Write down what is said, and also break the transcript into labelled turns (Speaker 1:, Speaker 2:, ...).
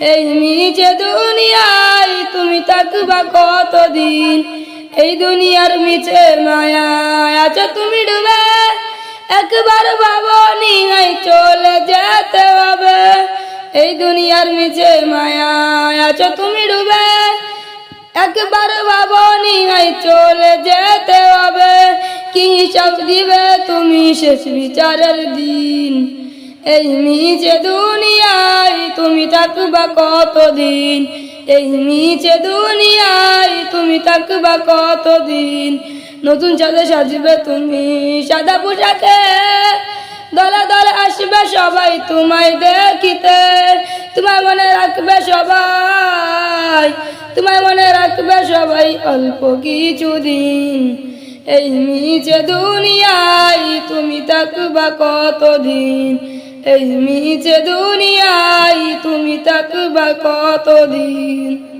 Speaker 1: এই মিছে দুনিয়ায় তুমি থাকবা কতদিন? এই দুনিয়ার মিছে মায়া আছো তুমি ডুবে। একবার ভাবনি চলে যেতে হবে। এই দুনিয়ার মিছে মায়া আছো তুমি ডুবে। একবার ভাবনি চলে যেতে হবে। কি হিসাব দিবে তুমি শেষ বিচারের দিন? এই মিছে দুনিয়ায় তুমি থাকবা কতদিন? এই মিছে দুনিয়ায় তুমি থাকবা কতদিন? নতুন সাজে সাজবে তুমি, সাদা পোশাকে দলে দলে আসবে সবাই তোমায় দেখিতে। তোমায় মনে রাখবে সবাই, তোমায় মনে রাখবে সবাই অল্প কিছুদিন। এই মিছে দুনিয়ায় তুমি থাকবা কতদিন? এই মিছে দুনিয়ায় কতদিন